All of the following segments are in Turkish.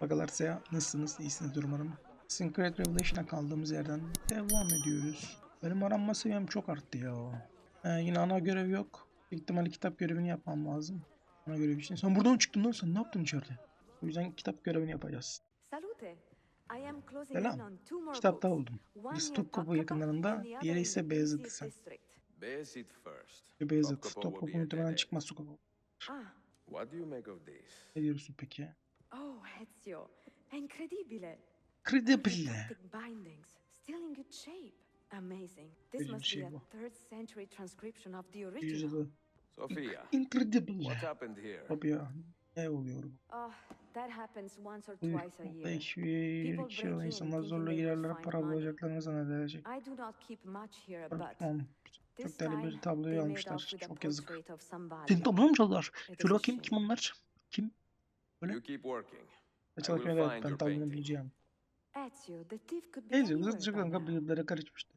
Bakalarsa nasılsınız? İyisiniz umarım. Syncret Revelation'a kaldığımız yerden devam ediyoruz. Benim aranma seviyem çok arttı ya. Ee, yine ana görev yok. Büyük ihtimalle kitap görevini yapmam lazım. Ana görev için. Sen buradan mı çıktın lan sen? Ne yaptın içeride? O yüzden kitap görevini yapacağız. Salute. I am closing in Selam. on two more Kitapta oldum. One Birisi near Topkapı Topkapı yakınlarında, diğeri ise Beyazıt Beyazıt sen. Basic first. Beyazıt. Topkapı Topkapı will be a muhtemelen çıkmaz sokak. Ah? Ne diyorsun peki? Oh, Ezio. Incredibile. Credible. Fantastic bindings. Still in good shape. Amazing. This must be a third century transcription of the original. Yüzyılı. Sophia, Incredible. what happened here? Ya. Ne oluyor bu? Oh, that happens once or twice a year. Hiçbir People şey break in insanlar zorla girerler para bulacaklarını zannedecek. I do not keep much here, but Çok değerli bir tabloyu almışlar. Çok yazık. Senin tabloyu mu çaldılar? Şöyle bakayım kim onlar? Kim? Öyle. You keep working. Çalışmaya will evet find ben painting. bulacağım. Ezio, hızlıca by kanka birbirlere karışmıştı.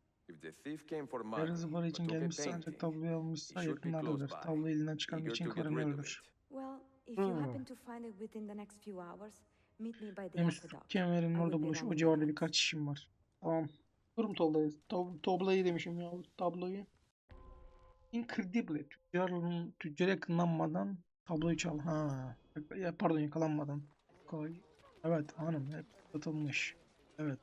Money, Yarısı para için gelmişse ancak tabloyu almışsa close by, Tabloyu elinden çıkarmak için to get rid of kıvranıyordur. it. Well, if you happen to find it within the next few hours, meet me by the Benim aqueduct. kemerin orada buluş. O civarda birkaç işim var. Tamam. Durum tabloyu. Tab tabloyu demişim ya. Tabloyu. Incredible. Tüccarın tüccara yakınlanmadan tabloyu çal. Ha. Ya, pardon yakalanmadan. Koy. Evet hanım hep satılmış. Evet.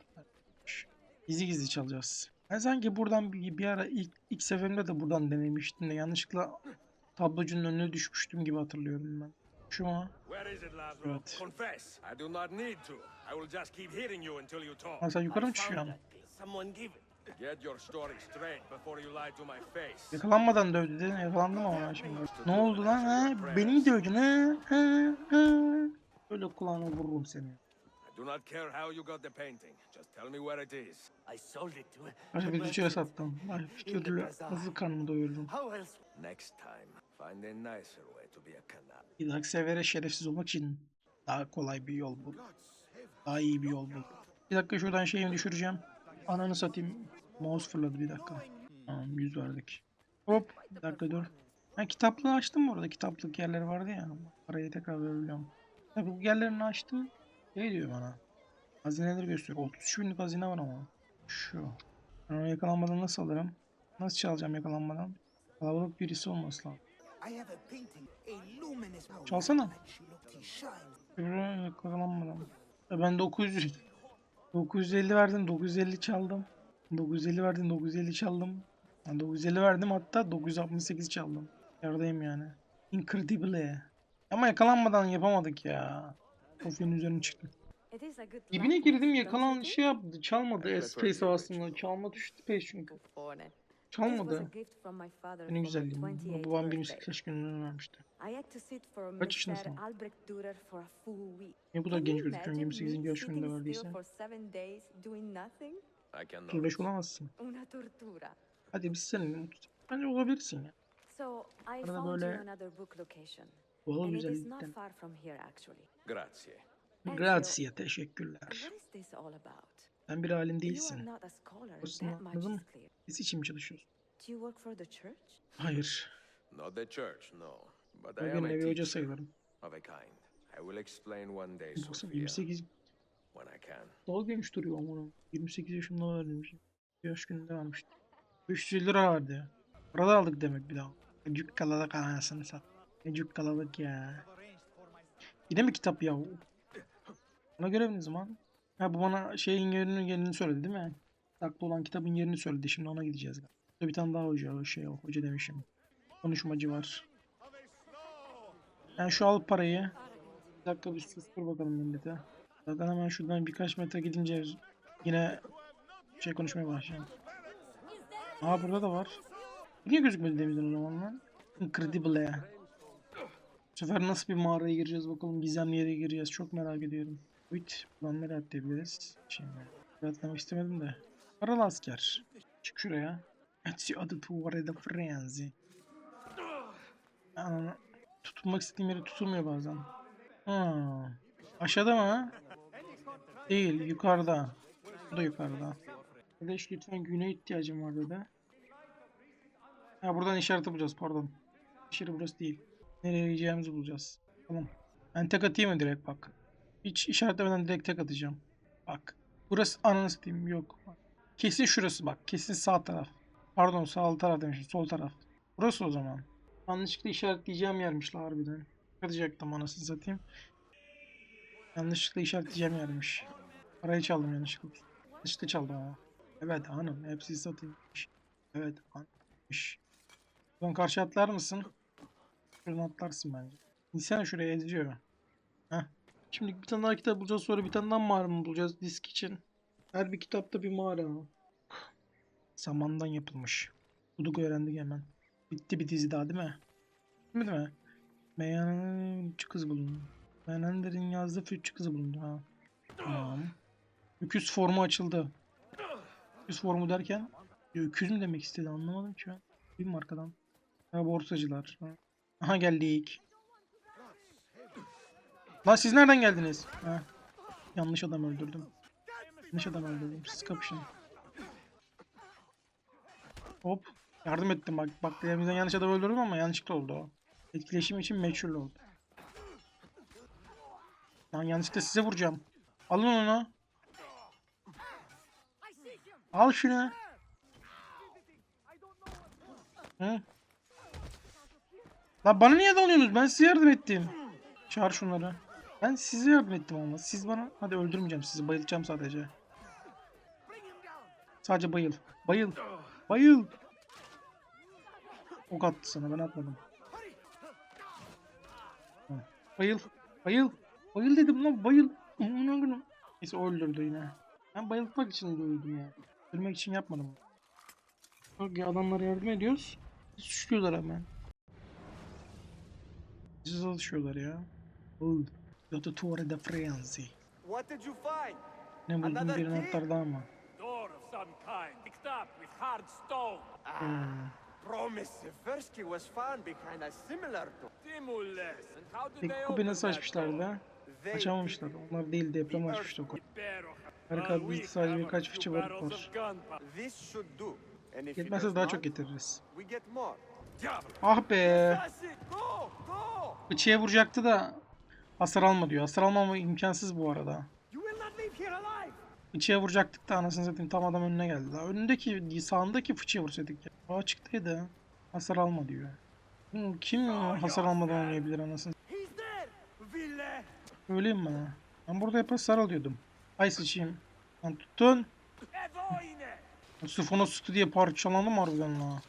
Gizli gizli çalacağız. Ben sanki buradan bir, bir ara ilk, ilk seferimde de buradan denemiştim de yanlışlıkla tablocunun önüne düşmüştüm gibi hatırlıyorum ben. Şu Lazlo? Evet. Confess. I do not need to. I will just keep hitting you until you talk. Ha, sen yukarı mı çıkıyorsun? That piece. Someone give it. Get your story straight before you lie to my face. Yakalanmadan dövdü dedi. Yakalandım ama ben şimdi. Ne oldu lan ha? Beni mi dövdün ha? Ha? Ha? Böyle kulağına vururum seni. I do not care how you got the painting. Just tell me where it is. I sold it to Başka bir sattım. Ay türlü hızlı karnımı doyurdum. How else? Next time, find a nicer way to be a canal. Bir dahaki sefere şerefsiz olmak için daha kolay bir yol bul. Daha iyi bir yol bul. Bir dakika şuradan şeyimi düşüreceğim. Ananı satayım. Mouse fırladı bir dakika. Tamam 100 verdik. Hop bir dakika dur. Ben kitaplığı açtım mı orada? Kitaplık yerleri vardı ya. Parayı tekrar verebiliyorum. Kitaplık yerlerini açtım. Ne diyor bana? Hazineleri gösteriyor. 33 binlik hazine var ama. Şu. Ben onu yakalanmadan nasıl alırım? Nasıl çalacağım yakalanmadan? Kalabalık birisi olması lazım. Çalsana. Yakalanmadan. Ben 900 950 verdim 950 çaldım. 950 verdim 950 çaldım. Yani 950 verdim hatta 968 çaldım. Yardayım yani. Incredible. Ama yakalanmadan yapamadık ya. Kafenin üzerine çıktı. It is a good Dibine girdim yakalan şey yaptı çalmadı Evet, space Rachel. çalma tuşu space çünkü. Çalmadı. Benim güzelliğim. 28th Babam. 28 yaş gününü vermişti. Kaç yaşındasın? Niye bu da genç imagine 28. me yaş gününde verdiyse? still for seven days doing nothing? I cannot. 35 olamazsın. Hadi biz senin bence olabilirsin ya. Arada böyle. Doğal güzellikten. Grazie. Grazie, teşekkürler. Sen bir alim değilsin. much anladın mı? Biz için mi church? Hayır. Not the church, no. But I Ben am a teacher sayılırım. of a kind. I will explain one day, Sophia, 28 when I can. daha genç duruyor ama. 28 yaşında vermiş. Yaş gününde vermişti. 550 lira verdi ya. Para da aldık demek bir daha. Cük kalalık anasını sat. Ne cük kalalık ya. Yine mi kitap ya? Bana görev ne zaman? Ha bu bana şeyin yerini, yerini söyledi değil mi? Saklı olan kitabın yerini söyledi. Şimdi ona gideceğiz. Burada bir tane daha hoca. Şey, o hoca demişim. Konuşmacı var. Yani şu al parayı. Bir dakika bir sustur bakalım millete. Zaten hemen şuradan birkaç metre gidince yine şey konuşmaya başlayalım. Aa burada da var. Niye gözükmedi demeden o zaman lan? Incredible. Bu sefer nasıl bir mağaraya gireceğiz bakalım gizemli yere gireceğiz çok merak ediyorum. Wait buradan nereye atlayabiliriz? Şimdi atlamak istemedim de. Paralı asker. Çık şuraya. Ezio adı tuvarede frenzy. Ananı. Tutunmak istediğim yere tutulmuyor bazen. Ha. Aşağıda mı? Değil, yukarıda. Bu da yukarıda. Kardeş lütfen güne ihtiyacım var dedi. Ha buradan işaret bulacağız pardon. İşaret burası değil. Nereye gideceğimizi bulacağız. Tamam. Ben tek atayım mı direkt bak. Hiç işaretlemeden direkt tek atacağım. Bak. Burası ananı satayım. Yok. Kesin şurası bak. Kesin sağ taraf. Pardon sağ taraf demişim. Sol taraf. Burası o zaman. Yanlışlıkla işaretleyeceğim yermiş la harbiden. Atacaktım anasını satayım. Yanlışlıkla işaretleyeceğim yermiş. Parayı çaldım yanlışlıkla. Yanlışlıkla çaldım ama. Evet hanım. Hepsi satayım. Evet hanımmış. Buradan karşı atlar mısın? Şuradan atlarsın bence. İnsana şuraya eziyor. Şimdi bir tane daha kitap bulacağız. Sonra bir tane daha mağara mı bulacağız disk için? Her bir kitapta bir mağara. Samandan yapılmış. Buduk öğrendik hemen. Bitti bir dizi daha değil mi? Değil mi? Meyanın üç kızı bulundu. Meyanender'in yazdığı üç kızı bulundu. Ha. Tamam. Öküz formu açıldı. Öküz formu derken ya öküz mü demek istedi anlamadım ki ben. Mi arkadan? Ha borsacılar. Ha. Aha geldik. Lan siz nereden geldiniz? Ha. Yanlış adam öldürdüm. Yanlış adam öldürdüm. Siz kapışın. Hop. Yardım ettim bak. Bak elimizden yanlış adam öldürdüm ama yanlışlıkla oldu o. Etkileşim için meçhul oldu. Lan yanlışlıkla size vuracağım. Alın onu. Al şunu. Hı? Lan bana niye dalıyorsunuz? Ben size yardım ettim. Çağır şunları. Ben yardım ettim ama. Siz bana... Hadi öldürmeyeceğim sizi. Bayılacağım sadece. Sadece bayıl. Bayıl. Bayıl. Ok attı sana. Ben atmadım. Bayıl. Bayıl. Bayıl dedim lan. Bayıl. Neyse öldürdü yine. Ben bayıltmak için öldüm ya. Öldürmek için yapmadım. Bak ya adamlara yardım ediyoruz. Suçluyorlar hemen. Siz alışıyorlar ya. Oy. Lottatore de Frenzy. What did you find? Ne buldun bir notlar daha mı? Door of some kind, picked up with hard stone. Hmm. Promise. Key was found behind a similar door. Timules. And how did Peki they open nasıl that açmışlardı door? ha? They Açamamışlar. Onlar değil deprem açmıştı o. Ibero- Harika we sadece birkaç fıçı var. gunpowder. This should do. Yetmezse daha çok getiririz. Ah be. Bıçıya vuracaktı da hasar alma diyor. Hasar almama imkansız bu arada. Fıçıya vuracaktık da anasını satayım tam adam önüne geldi. Daha önündeki sağındaki fıçıya vursaydık ya. O açıktaydı. Hasar alma diyor. Kim hasar almadan oynayabilir anasını? Öyleyim ben ha. Ben burada hep hasar alıyordum. Ay sıçayım. Lan tuttun. Sifona sıktı diye parçalandım harbiden la.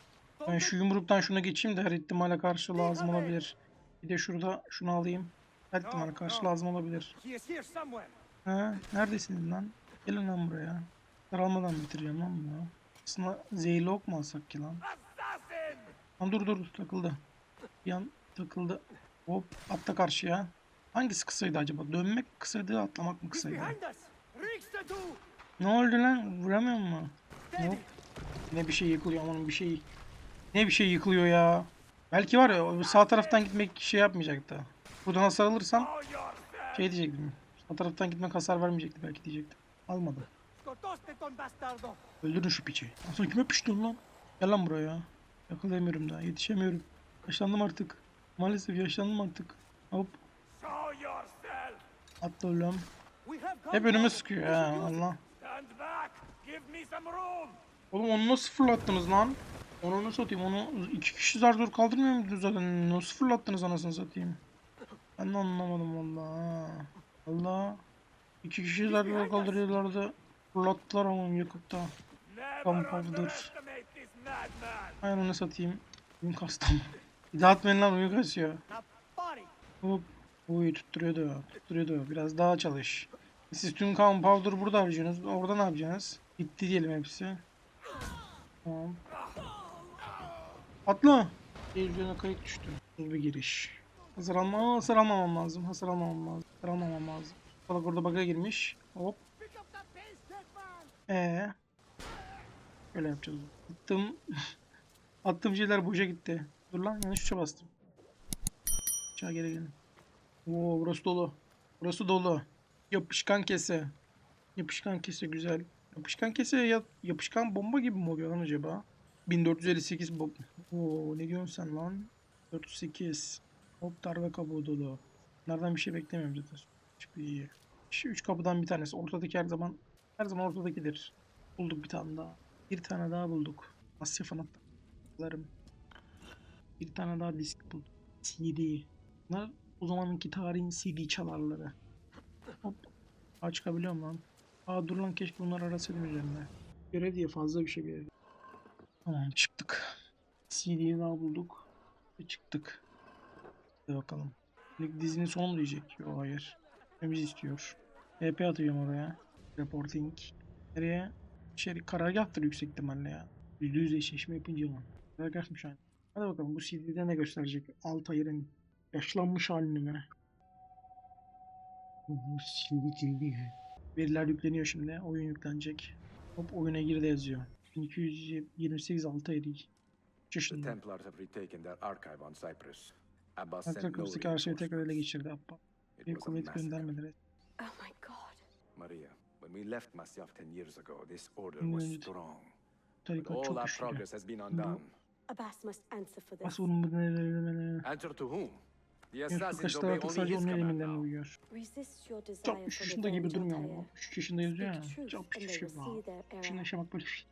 Ben şu yumruktan şuna geçeyim de her ihtimale karşı lazım olabilir. Bir de şurada şunu alayım. İhtimale karşı lazım olabilir. He neredesiniz lan? Gelin lan buraya. Saralmadan bitireceğim lan bunu. Aslında zehirli ok mu alsak ki lan? Lan dur dur takıldı. Bir an takıldı. Hop atla karşıya. Hangisi kısaydı acaba? Dönmek mi kısaydı atlamak mı kısaydı? Ne oldu lan? Vuramıyor mu? Hop. Ne bir şey yıkılıyor aman bir şey. Ne bir şey yıkılıyor ya. Belki var ya sağ taraftan gitmek şey yapmayacaktı. Buradan hasar alırsam şey diyecektim. Sağ taraftan gitmek hasar vermeyecekti belki diyecektim. Bastardo. Öldürün şu piçi. Aslında kime piştin lan? Gel lan buraya. Yakalayamıyorum daha. Yetişemiyorum. Yaşlandım artık. Maalesef yaşlandım artık. Hop. Atla oğlum. Hep önüme sıkıyor ha Allah. Oğlum onu nasıl fırlattınız lan? Onu nasıl satayım? Onu iki kişi zar zor kaldırmıyor muydunuz zaten? Nasıl fırlattınız anasını satayım? Ben de anlamadım valla. ha. Allah. İki kişi zar zor kaldırıyorlardı. Fırlattılar onu yakıp da. Madman. Aynen onu satayım. Uyum kastım. Bir daha atmayın lan. Now, body. Hop. Uy tutturuyordu. Tutturuyordu. Biraz daha çalış. Siz tüm kan powder burada harcıyorsunuz. Orada ne yapacaksınız? Bitti diyelim hepsi. Tamam. Atla. Üzerine kayıt düştü. Hızlı bir giriş. Hasar alma, hasar almamam lazım. Hasar almamam lazım. Hasar almamam lazım. Salak orada bug'a girmiş. Hop. Ee. Böyle yapacağız. Attım. Attığım şeyler boşa gitti. Dur lan yanlış tuşa bastım. Uçağa geri gelin. Oo burası dolu. Burası dolu. Yapışkan kese. Yapışkan kese güzel. Yapışkan kese ya yapışkan bomba gibi mi oluyor lan acaba? 1458 bomba. Oo ne diyorsun sen lan? 408. Hop darbe kabuğu dolu. Bunlardan bir şey beklemiyorum zaten. Çok iyi. Şu üç kapıdan bir tanesi. Ortadaki her zaman her zaman ortadakidir. Bulduk bir tane daha. Bir tane daha bulduk. Asya fanatlarım. Bir tane daha disk bulduk. CD. Bunlar o zamanınki tarihin CD çalarları. Hop. Aa çıkabiliyorum lan. Aa dur lan keşke bunları arasaydım üzerine. Görev diye fazla bir şey görev. Tamam çıktık. CD'yi daha bulduk. Ve çıktık. Hadi bakalım. Dizinin sonu mu diyecek? Yok hayır. Temiz istiyor. EP atıyorum oraya. Reporting. Nereye? Şey, karargahtır yüksek ihtimalle ya. %100 eşleşme yapınca lan. Karargahtmış yani. Hadi bakalım bu CD'de ne gösterecek? Altayır'ın yaşlanmış halini mi? Bu CD CD. Veriler yükleniyor şimdi. Oyun yüklenecek. Hop oyuna girdi yazıyor. 1228 Altayır. 3 The. Templars have retaken their archive on Cyprus. Abbas her şeyi tekrar ele geçirdi Abba. It Bir kuvvet göndermeleri. Oh my god. Maria, when we left Masyaf 10 years ago, this order was strong. But all çok our progress has been undone. Abbas must answer for this. Answer to whom? Obey artık sadece onun now. uyuyor. Çok 3 yaşında gibi durmuyor ama. 3 yaşında yazıyor ya. Çok küçük will see var. their 3 yaşında error. yaşamak böyle bir şey.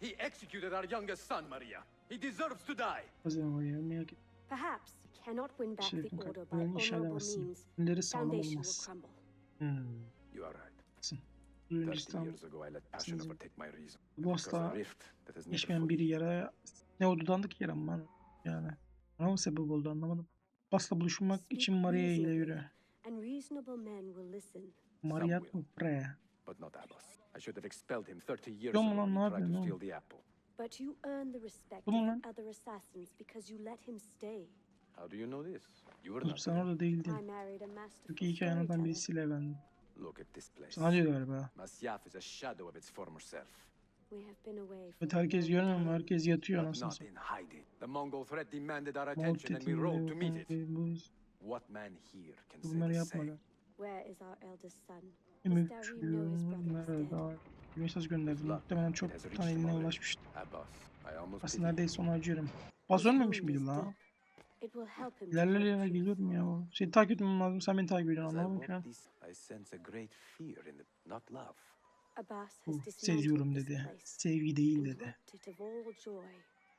He executed our youngest son, Maria. He deserves to die. Var ya. Merak et. Perhaps we cannot win back Şerif'in the order by honorable means. Foundation will olmaz. crumble. Hmm. You are right. Bu 30 Yunanistan years ago, I let passion overtake my reason. bu Because a asla rift that has never geçmeyen bir yere ne o dudandık yer ama yani. Bana mı sebep oldu anlamadım. Basla buluşmak için Maria ile yürü. Maria mı pre? But not Abbas. I should have expelled him 30 years ago ne to steal the apple. But you earn the respect of other assassins because you let him stay. How do you know this? You were not sen there. orada değildin. I married a masterful Çünkü iyi ki anlatan storyteller. birisiyle evlendim. Look at this place. Sana diyor galiba. Masyaf is a shadow of its former self. We have been away for Evet herkes görmüyor mu? Herkes yatıyor But anasını not satayım. in hiding. The Mongol threat demanded our attention and we rode to meet it. bu What man here can say the same? Where is our eldest son? Does Darim know his brother is dead? Mesaj gönderdi. Muhtemelen çok tane eline ulaşmıştı. Aslında neredeyse ona acıyorum. Baz His ölmemiş wound miydi is la? deep. It will help him to İlerlere break ilerlere free. geliyorum ya. Seni takip etmem lazım. Sen beni takip ediyorsun anladın mı dismantled Seviyorum dedi. Sevgi değil dedi.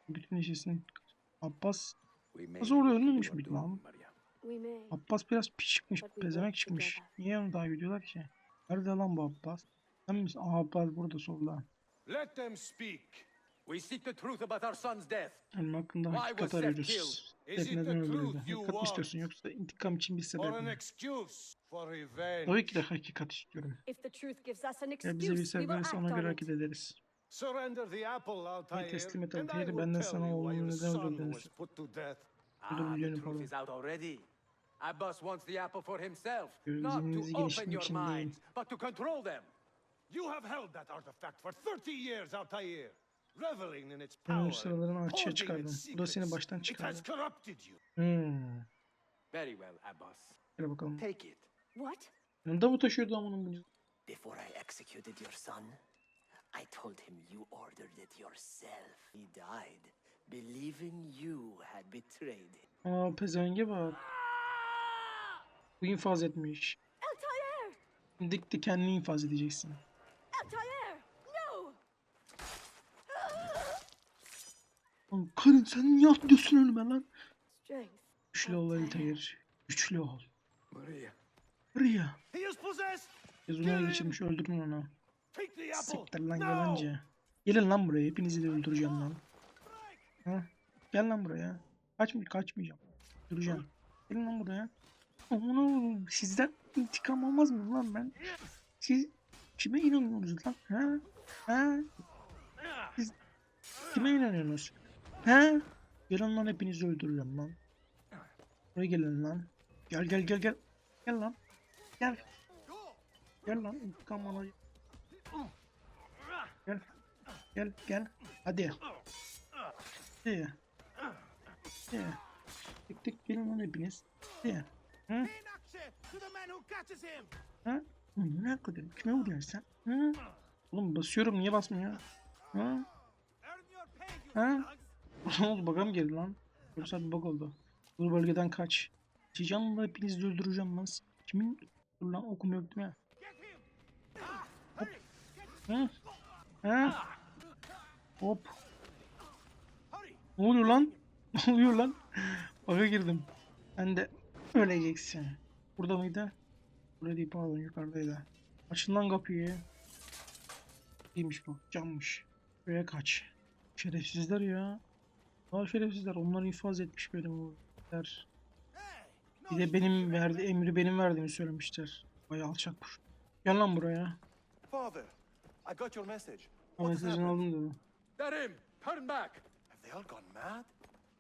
Bütün işesini Abbas Nasıl to ölmemiş miydi lan? Abbas biraz piş çıkmış. Pezemek çıkmış. Niye onu takip ediyorlar ki? Nerede lan bu Abbas? Sen misin? Aa Abbas burada solda. Let them speak. We seek the truth about our son's death. Onun hakkında Why hakikat arıyoruz. killed? Is Seth it neden the öldürüldü? truth you Hakikat istiyorsun yoksa intikam için bir sebep mi? excuse for revenge. Tabii ki de hakikat istiyorum. If the truth gives us an Ya bize bir excuse, we sebep will verirse ona on göre hareket ederiz. Altair, teslim et and I Altair'i, will ben de tell sana you why oğlunu your neden son öldürdüğünü was put to death. Ah, out already. Abbas wants the apple for himself, not to open your minds, but to control them. You have held that artifact for 30 years, Altair, reveling in its power, sıralarını açığa its Bu da seni baştan It has çıkardı. corrupted you. Hmm. Very well, Abbas. Gel bakalım. Take it. What? Yanında mı taşıyordu amının bunu? Before I executed your son, I told him you ordered it yourself. He died, believing you had betrayed him. Aa pezevenge bak. Bu infaz etmiş. Altair! Dikti kendini infaz edeceksin. Altair! No! Oğlum karın sen niye atlıyorsun önüme lan? Strength. Güçlü ol Altair. Güçlü ol. Maria. Buraya. He is possessed. Yazılar geçirmiş öldürün onu. Siktir lan yalancı. Gelin lan buraya. Hepinizi de öldüreceğim lan. Ha? Gel lan buraya. Kaçmay kaçmayacağım. Öldüreceğim. Gelin lan buraya. Aman sizden intikam olmaz mı lan ben? Siz kime inanıyorsunuz lan? Ha? Ha? Siz kime inanıyorsunuz? Ha? Gelin lan hepinizi öldüreceğim lan. Buraya gelin lan. Gel gel gel gel. Gel lan. Gel. Gel lan intikam alacağım. Gel. Gel gel. Hadi. Hadi. Hadi. Tık tık gelin lan hepiniz. Hadi. Hı? To Ne kadar? Kime vuruyorsun sen? Hı? Oğlum basıyorum niye basmıyor? You Ha? Ne oldu bakalım geldi lan. Yoksa bir bak oldu. Bu bölgeden kaç. Çiğcan'la hepinizi öldüreceğim lan. Kimin? Dur lan okum yok değil mi? Hop. Hı? Hı? Hop. Ne oluyor lan? Ne oluyor lan? Baka girdim. Ben de öleceksin. Burada mıydı? Burada değil pardon yukarıdaydı. Açın lan kapıyı. İyiymiş bu. Cammış. Buraya kaç. Şerefsizler ya. Aa şerefsizler. Onları infaz etmiş benim bu. Bir de benim verdi emri benim verdiğimi söylemişler. Vay alçak kuş. Gel lan buraya. Father, I got your message. Has mesajını aldım dedi. Darim, turn back! Have they all gone mad?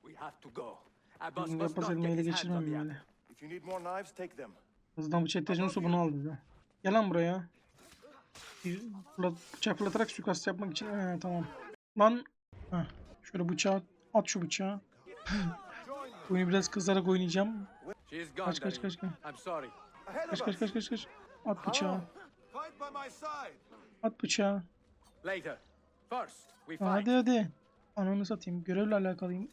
We have to go. Abbas must not get his hands on the. If you need more knives, take them. Hızdan bıçak ihtiyacın olursa bunu al dedi. Gel lan buraya. Bir fırlat, bıçak fırlatarak suikast yapmak için. Ee, tamam. Lan. Heh. Şöyle bıçağı at şu bıçağı. Oyunu biraz kızarak oynayacağım. Kaç kaç kaç kaç. I'm sorry. Ahead Kaç kaç kaç kaç kaç. At bıçağı. At bıçağı. Hadi hadi. Ananı satayım. Görevle alakalıyım.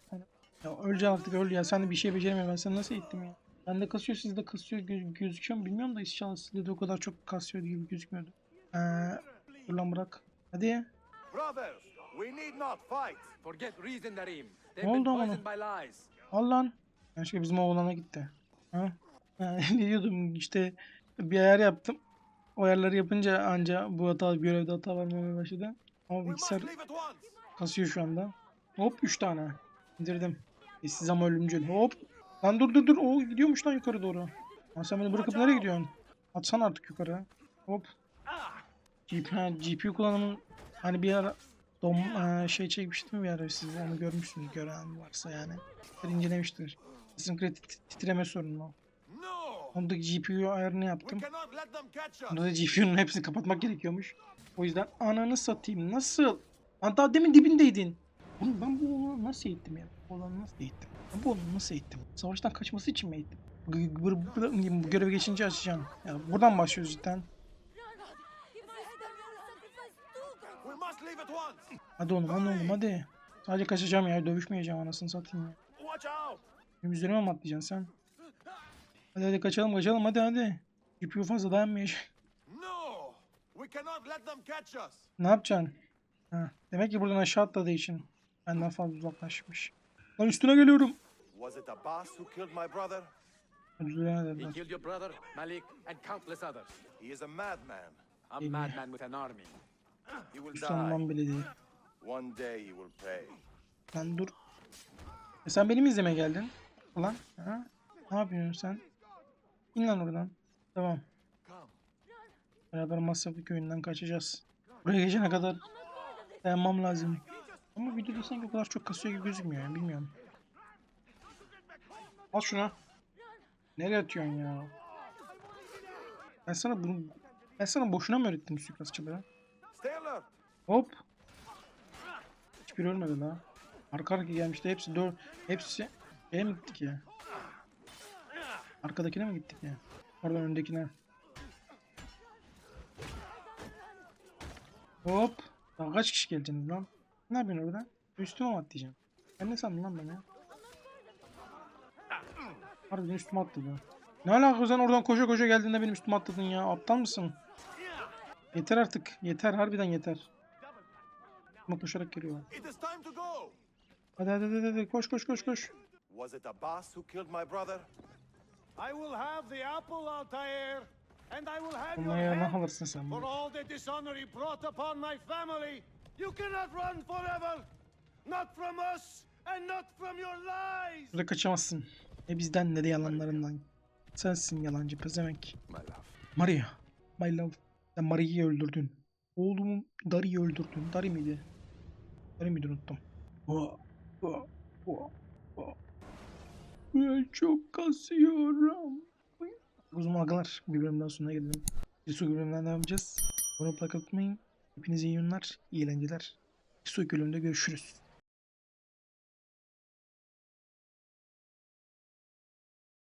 Ya öleceksin artık öl ya. Sen de bir şey beceremiyorsun. Ben seni nasıl eğittim ya? Ben de kasıyor sizde kasıyor gö- gözüküyor mu bilmiyorum da inşallah sizde de o kadar çok kasıyor gibi gözükmüyordu. Ee, dur lan bırak. Hadi. Brothers, we need not fight. Forget reason, Darim. Ne oldu ama? Al lan. Başka bizim oğlana gitti. Ha? ne diyordum işte bir ayar yaptım. O ayarları yapınca anca bu hata görevde hata vermemeye başladı. Ama bilgisayar kasıyor şu anda. Hop 3 tane. İndirdim. Eşsiz ama ölümcül. Hop. Lan dur dur dur. O gidiyormuş lan yukarı doğru. Lan sen beni bırakıp nereye gidiyorsun? Atsana artık yukarı. Hop. Ha, GPU kullanımı hani bir ara dom eee, şey çekmiştim bir ara siz onu görmüşsünüz gören varsa yani. İncelemiştir. Kesinlikle tit- titreme sorunu. No. Onda GPU ayarını yaptım. Onda da GPU'nun hepsini kapatmak gerekiyormuş. O yüzden ananı satayım. Nasıl? Lan daha demin dibindeydin. Oğlum ben bu oğlanı nasıl eğittim ya? Bu oğlanı nasıl eğittim? Ben bu oğlanı nasıl eğittim? Savaştan kaçması için mi eğittim? Bu, görevi geçince açacağım. Ya buradan başlıyoruz cidden. Hadi oğlum hadi oğlum hadi. Sadece kaçacağım ya dövüşmeyeceğim anasını satayım ya. Benim üzerime mi atlayacaksın sen? Hadi hadi kaçalım kaçalım hadi hadi. GPU fazla dayanmayacak. Ne yapacaksın? Ha, demek ki buradan aşağı atladığı için benden fazla uzaklaşmış. Lan üstüne geliyorum. Was it Abbas who killed my brother? He killed your brother, Malik, and countless others. He is a madman. A madman with an army. He will die. Bile değil. One day he will pay. Lan dur. E sen beni mi izlemeye geldin? Ulan. Ha? Ne yapıyorsun sen? İn lan oradan. Tamam. Beraber masraflı köyünden kaçacağız. Buraya geçene kadar dayanmam lazım. Ama videoda sanki o kadar çok kasıyor gibi gözükmüyor yani bilmiyorum. Al şunu. Nereye atıyorsun ya? Ben sana bunu ben sana boşuna mı öğrettim? Stay alert. Hop. Hiçbiri ölmedi daha. Arka arka gelmişti. Hepsi dört. Hepsi. Şeye mi gittik ya? Arkadakine mi gittik ya? Oradan öndekine. Hop. Daha kaç kişi geldiniz lan? Ne yapıyorsun orada? Üstüme mi atlayacaksın? Ben ne sandın lan beni? Harbiden üstüme atladın. Ne alaka sen oradan koşa koşa geldiğinde benim üstüme atladın ya? Aptal mısın? Yeter artık. Yeter. Harbiden yeter. Ama koşarak go. Hadi hadi hadi, hadi. koş koş koş koş. Was it Abbas who killed my brother? I will have the apple, Altair, and I will have your head for all the dishonor he brought upon my family. You cannot run forever. Not from us, and not from your lies. Burada kaçamazsın. Ne bizden ne de yalanlarından. Sensin yalancı pezevenk. My love. Maria. My love. Sen Maria'yı öldürdün. Oğlumun Dari'yi öldürdün. Dari miydi? Dari miydi unuttum. Ben çok kasıyorum. O zaman agalar bir bölümden sonra gelelim. Bir su bölümünden devam edeceğiz. Bunu unutmayın. Hepinize iyi günler, iyi eğlenceler. Bir sonraki görüşürüz.